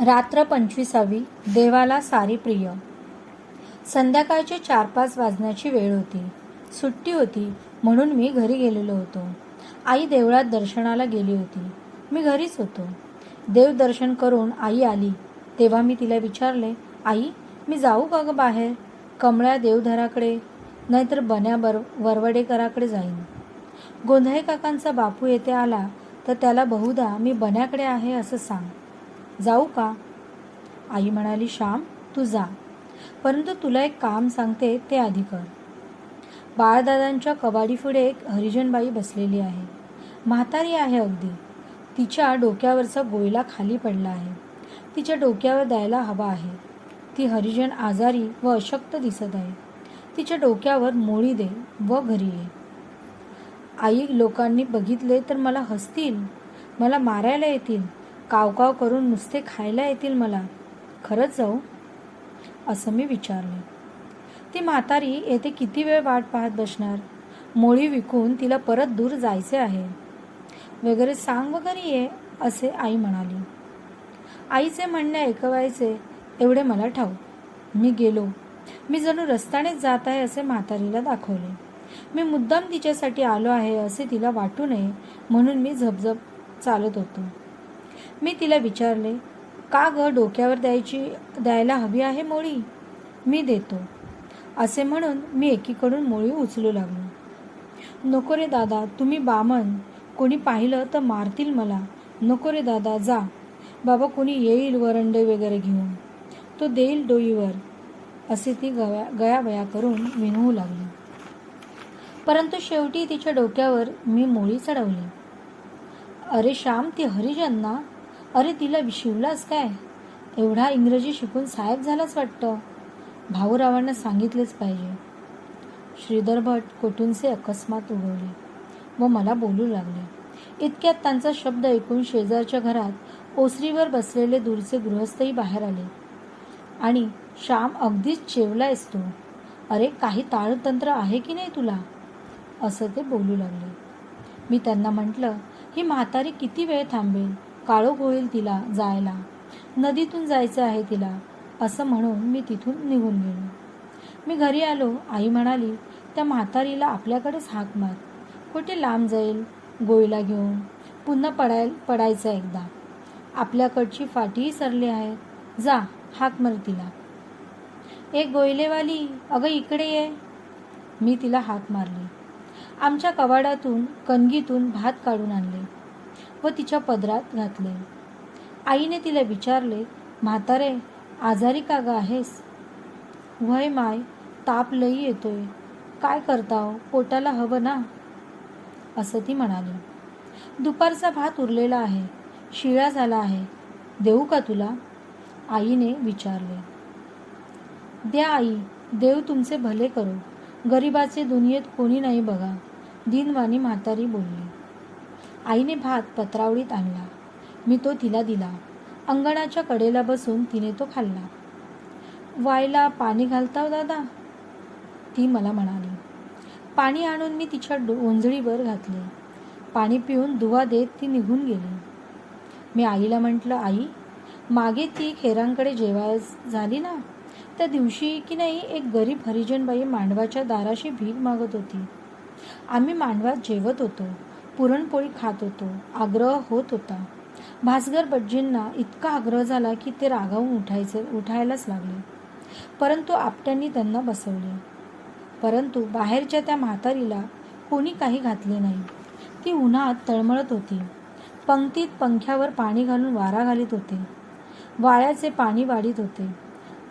रात्र पंचवीसावी देवाला सारी प्रिय. संध्याकाळचे चार पाच वाजण्याची वेळ होती. सुट्टी होती म्हणून मी घरी गेलेलो होतो. आई देवळात दर्शनाला गेली होती. मी घरीच होतो. देवदर्शन करून आई आली. तेव्हा मी तिला विचारले आई मी जाऊ का ग बाहेर? कमळ्या देवधराकडे नाहीतर बन्या बर वरवडेकराकडे जाईन. गोंधळे काकांचा बापू येथे आला तर त्याला बहुधा मी बन्याकडे आहे असं सांग. जाऊ का? आई म्हणाली श्याम तू जा. परंतु तुला एक काम सांगते ते आधी कर. बाळदादांच्या कबाडीपुढे एक हरिजनबाई बसलेली आहे. म्हातारी आहे अगदी. तिच्या डोक्यावरचा गोयला खाली पडला आहे. तिच्या डोक्यावर द्यायला हवा आहे. ती हरिजन आजारी व अशक्त दिसत आहे. तिच्या डोक्यावर मोळी दे व घरी ये. आई लोकांनी बघितले तर मला हसतील. मला मारायला येतील. कावकाव करून नुसते खायला येतील मला. खरंच जाऊ? असं मी विचारले. ती म्हातारी येथे किती वेळ वाट पाहत बसणार? मोळी विकून तिला परत दूर जायचे आहे. वगैरे सांग वगैरे ये असे आई म्हणाली. आईचे म्हणणे ऐकवायचे एवढे मला ठाऊक मी गेलो. मी जणू रस्त्यानेच जात आहे असे म्हातारीला दाखवले. मी मुद्दाम तिच्यासाठी आलो आहे असे तिला वाटू नये म्हणून मी झपझप चालत होतो. मी तिला विचारले का ग डोक्यावर द्यायची द्यायला हवी आहे मोळी? मी देतो. असे म्हणून मी एकीकडून मोळी उचलू लागलो. नको रे दादा तुम्ही बामण. कोणी पाहिलं तर मारतील मला. नको रे दादा जा. बाबा कोणी येईल वरंडे वगैरे घेऊन. तो देईल डोईवर. असे ती गया गयावया करून विनवू लागली. परंतु शेवटी तिच्या डोक्यावर मी मोळी चढवली. अरे श्याम ती हरिजन ना? अरे तिला शिवलास काय? एवढा इंग्रजी शिकून साहेब झालाच वाटतं? भाऊरावांना सांगितलेच पाहिजे. श्रीधर भट कोठूनसे अकस्मात उगवले व मला बोलू लागले. इतक्यात त्यांचा शब्द ऐकून शेजारच्या घरात ओसरीवर बसलेले दूरचे गृहस्थही बाहेर आले. आणि श्याम अगदीच चेवलायस तू. अरे काही ताळतंत्र आहे की नाही तुला? असं ते बोलू लागले. मी त्यांना म्हटलं ही म्हातारी किती वेळ थांबेल? काळोख होईल तिला जायला. नदीतून जायचं आहे तिला असं म्हणून मी तिथून निघून गेलो. मी घरी आलो आई म्हणाली त्या म्हातारीला आपल्याकडेच हाक मार. कुठे लांब जाईल? गोयला घेऊन. पुन्हा पडाय पडायचं एकदा. आपल्याकडची फाटीही सरली आहे. जा हाक मार तिला. एक गोयलेवाली अगं इकडे ये. मी तिला हाक मारली. आमच्या कवाडातून कणगीतून भात काढून आणले. व तिच्या पदरात घातले. आईने तिला विचारले म्हातारे आजारी का ग आहेस? वय माय ताप लई येतोय. काय करताव हो? पोटाला हवं ना? असं ती म्हणाली. दुपारचा भात उरलेला आहे. शिळा झाला आहे. देऊ का तुला? आईने विचारले. द्या आई देव तुमचे भले करो. गरिबाचे दुनियेत कोणी नाही बघा. दिनवाणी म्हातारी बोलली. आईने भात पत्रावळीत आणला. मी तो तिला दिला. अंगणाच्या कडेला बसून तिने तो खाल्ला. वायला पाणी घालताव दादा? ती मला म्हणाली. पाणी आणून मी तिच्या डो ओंजळीवर घातले. पाणी पिऊन दुवा देत ती निघून गेली. मी आईला म्हटलं आई मागे ती खेरांकडे जेवाय झाली ना? त्या दिवशी की नाही एक गरीब हरिजनबाई मांडवाच्या दाराशी भीक मागत होती. आम्ही मांडवात जेवत होतो. पुरणपोळी खात होतो. आग्रह होत होता. भास्कर बज्जींना इतका आग्रह झाला की ते रागावून उठायचे उठायलाच लागले. परंतु आपट्यांनी त्यांना बसवले. परंतु बाहेरच्या त्या म्हातारीला कोणी काही घातले नाही. ती उन्हात तळमळत होती. पंक्तीत पंख्यावर पाणी घालून वारा घालीत होते. वाळ्याचे पाणी वाढीत होते.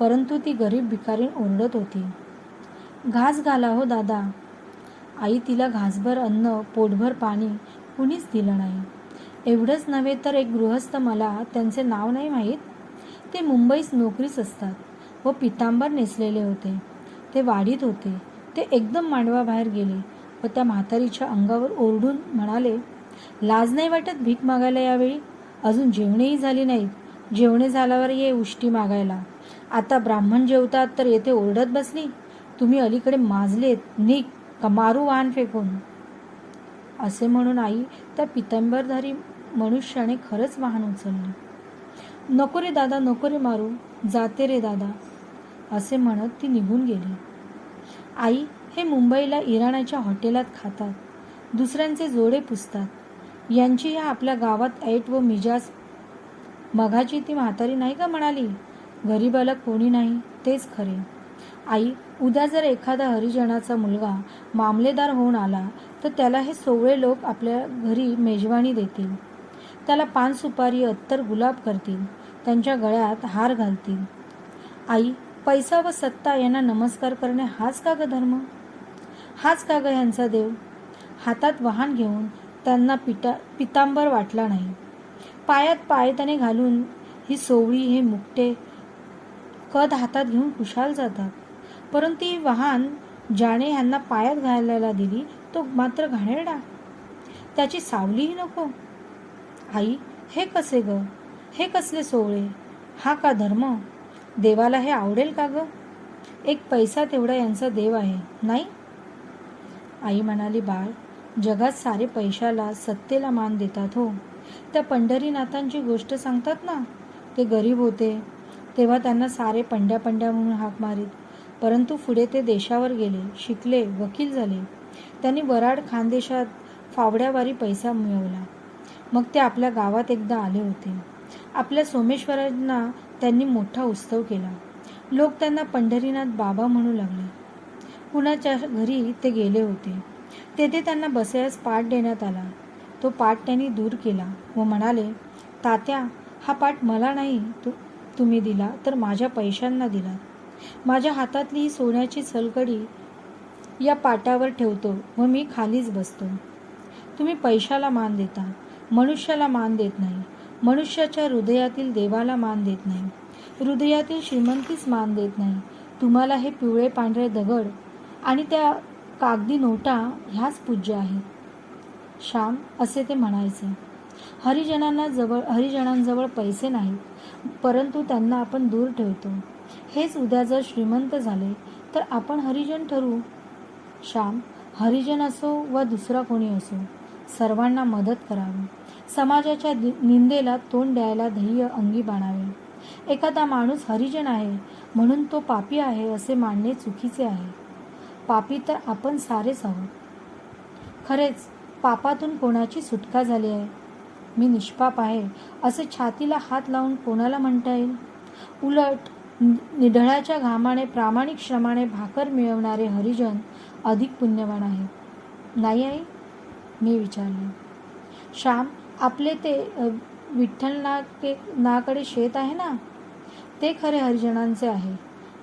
परंतु ती गरीब भिकारीण ओरडत होती. घास घाला हो दादा. आई तिला घासभर अन्न पोटभर पाणी कुणीच दिलं नाही. एवढंच नव्हे तर एक गृहस्थ मला त्यांचे नाव नाही माहीत? ते मुंबईस नोकरीच असतात व पितांबर नेसलेले होते. ते वाढीत होते. ते एकदम मांडवाबाहेर गेले व त्या म्हातारीच्या अंगावर ओरडून म्हणाले लाज नाही वाटत भीक मागायला यावेळी? अजून जेवणेही झाली नाहीत. जेवणे झाल्यावर ये उष्टी मागायला. आता ब्राह्मण जेवतात तर येथे ओरडत बसली. तुम्ही अलीकडे माजलेत निक का मारू वाहन फेकून. असे म्हणून आई त्या पितंबरधारी मनुष्याने खरंच वाहन उचलले. नको रे दादा नको रे मारू जाते रे दादा असे म्हणत ती निघून गेली. आई हे मुंबईला इराणाच्या हॉटेलात खातात दुसऱ्यांचे जोडे पुसतात. यांची ह्या आपल्या गावात ऐट व मिजाज मघाची ती म्हातारी नाही का म्हणाली? गरीबाला कोणी नाही तेच खरे. आई उद्या जर एखादा हरिजनाचा मुलगा मामलेदार होऊन आला तर त्याला हे सोवळे लोक आपल्या घरी मेजवानी देतील. त्याला पान सुपारी अत्तर गुलाब करतील. त्यांच्या गळ्यात हार घालतील. आई पैसा व सत्ता यांना नमस्कार करणे हाच का ग धर्म? हाच का ग ह्यांचा देव? हातात वाहन घेऊन त्यांना पिटा पितांबर वाटला नाही. पायात पायताने घालून ही सोवळी हे मुकटे कद हातात घेऊन खुशाल जातात. परंतु वाहन ज्याने ह्यांना पायात घालायला दिली तो मात्र घाणेरडा. त्याची सावलीही नको. आई हे कसे ग? हे कसले सोहळे हा का धर्म? देवाला हे आवडेल का ग? एक पैसा तेवढा यांचा देव आहे नाही? आई म्हणाली बाळ जगात सारे पैशाला सत्तेला मान देतात हो. त्या पंढरीनाथांची गोष्ट सांगतात ना? ते गरीब होते तेव्हा त्यांना सारे पंड्या पंड्या म्हणून हाक मारीत. परंतु पुढे ते देशावर गेले शिकले वकील झाले. त्यांनी वराड खानदेशात फावड्यावारी पैसा मिळवला. मग ते आपल्या गावात एकदा आले होते. आपल्या सोमेश्वरांना त्यांनी मोठा उत्सव केला. लोक त्यांना पंढरीनाथ बाबा म्हणू लागले. कुणाच्या घरी ते गेले होते. तेथे त्यांना बसायस पाठ देण्यात आला. तो पाठ त्यांनी दूर केला व म्हणाले तात्या हा पाठ मला नाही तू तुम्ही दिला तर माझ्या पैशांना दिला. माझ्या हातातली ही सोन्याची सलकडी या पाटावर ठेवतो व मी खालीच बसतो. तुम्ही पैशाला मान देता मनुष्याला मान देत नाही. मनुष्याच्या हृदयातील देवाला मान देत नाही. हृदयातील श्रीमंतीच मान देत नाही. तुम्हाला हे पिवळे पांढरे दगड आणि त्या कागदी नोटा ह्याच पूज्य आहेत. श्याम असे ते म्हणायचे. हरिजनांना जवळ हरिजनांजवळ पैसे नाहीत परंतु त्यांना आपण दूर ठेवतो. हेच उद्या जर श्रीमंत झाले तर आपण हरिजन ठरू? श्याम हरिजन असो व दुसरा कोणी असो सर्वांना मदत करावी. समाजाच्या निंदेला तोंड द्यायला ध्येय अंगी बाणावे. एखादा माणूस हरिजन आहे म्हणून तो पापी आहे असे मानणे चुकीचे आहे. पापी तर आपण सारेच आहोत. खरेच पापातून कोणाची सुटका झाली आहे? मी निष्पाप आहे. असे छातीला हात लावून कोणाला म्हणता येईल? उलट निढळाच्या घामाने प्रामाणिक श्रमाने भाकर मिळवणारे हरिजन अधिक पुण्यवान आहे. नाही आई मी विचारले. श्याम आपले ते विठ्ठल नाके नाकडे शेत आहे ना? ते खरे हरिजनांचे आहे.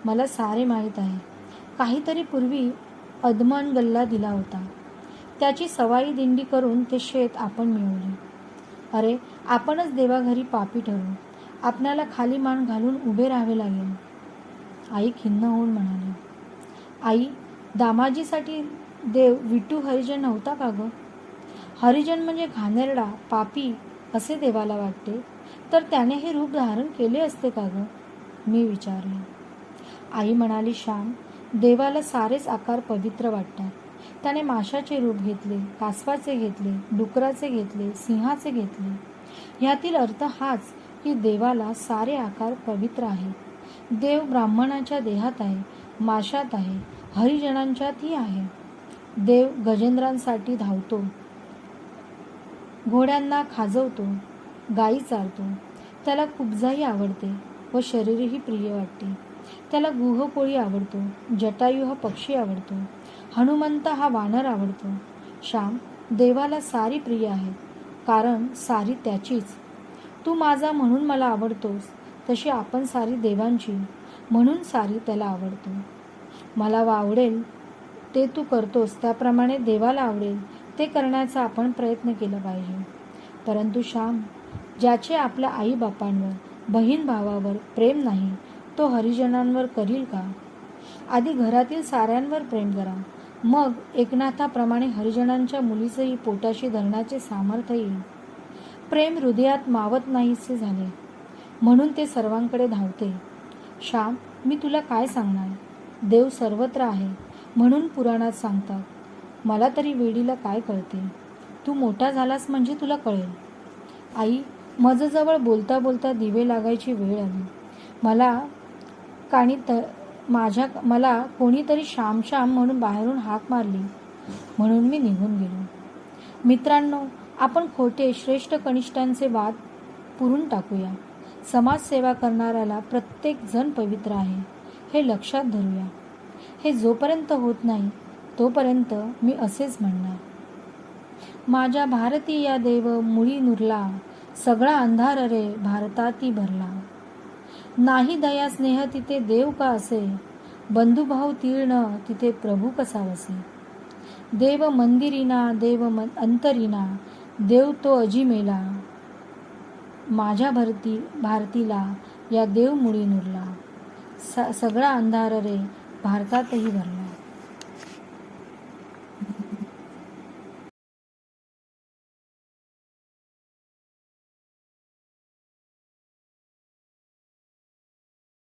मला सारे माहीत आहे. काहीतरी पूर्वी अदमन गल्ला दिला होता. त्याची सवाई दिंडी करून ते शेत आपण मिळवले. अरे आपणच देवाघरी पापी ठरू आपणाला खाली मान घालून उभे राहावे लागेल. आई खिन्न होऊन म्हणाली. आई दामाजीसाठी देव विटू हरिजन नव्हता का ग? हरिजन म्हणजे घाणेरडा पापी असे देवाला वाटते. तर त्याने हे रूप धारण केले असते का ग? मी विचारले. आई म्हणाली श्याम देवाला सारेच आकार पवित्र वाटतात. त्याने माशाचे रूप घेतले कासवाचे घेतले डुकराचे घेतले सिंहाचे घेतले. यातील अर्थ हाच की देवाला सारे आकार पवित्र आहेत देव ब्राह्मणाच्या देहात आहे माशात आहे हरिजनांच्यातही आहे. देव गजेंद्रांसाठी धावतो घोड्यांना खाजवतो गाई चारतो. त्याला खुबजाही आवडते व शरीरही प्रिय वाटते. त्याला गुहकोळी आवडतो जटायू हा पक्षी आवडतो. हनुमंत हा वानर आवडतो. श्याम देवाला सारी प्रिय आहे. कारण सारी त्याचीच. तू माझा म्हणून मला आवडतोस तशी आपण सारी देवांची म्हणून सारी त्याला आवडतो. मला वा आवडेल ते तू करतोस त्याप्रमाणे देवाला आवडेल ते करण्याचा आपण प्रयत्न केला पाहिजे. परंतु श्याम ज्याचे आपल्या आईबापांवर बहीण भावावर प्रेम नाही तो हरिजनांवर करील का? आधी घरातील साऱ्यांवर प्रेम करा. मग एकनाथाप्रमाणे हरिजनांच्या मुलीचंही पोटाशी धरण्याचे सामर्थ्य येईल. प्रेम हृदयात मावत नाहीसे झाले. म्हणून ते सर्वांकडे धावते. श्याम मी तुला काय सांगणार? देव सर्वत्र आहे म्हणून पुराणात सांगतात. मला तरी वेडीला काय कळते? तू मोठा झालास म्हणजे तुला कळेल. आई मजजवळ बोलता बोलता दिवे लागायची वेळ आली. मला काणी त माझ्या मला कोणीतरी श्याम श्याम म्हणून बाहेरून हाक मारली. म्हणून मी निघून गेलो. मित्रांनो आपण खोटे श्रेष्ठ कनिष्ठांचे वाद पुरून टाकूया. समाजसेवा करणाऱ्याला प्रत्येक जण पवित्र आहे हे लक्षात धरूया. हे जोपर्यंत होत नाही तोपर्यंत मी असेच म्हणणार. माझ्या भारती या देव मुळी नुरला सगळा अंधार रे भारताती भरला. नाही दया स्नेह तिथे देव का असे? बंधुभाव तीर्ण तिथे प्रभू कसा वसे? देव मंदिरीना देव मन अंतरीना देव तो अजिमेला. माझ्या भरती भारतीला या देव मुळी नुरला. स सगळा अंधार रे भारतातही भरला.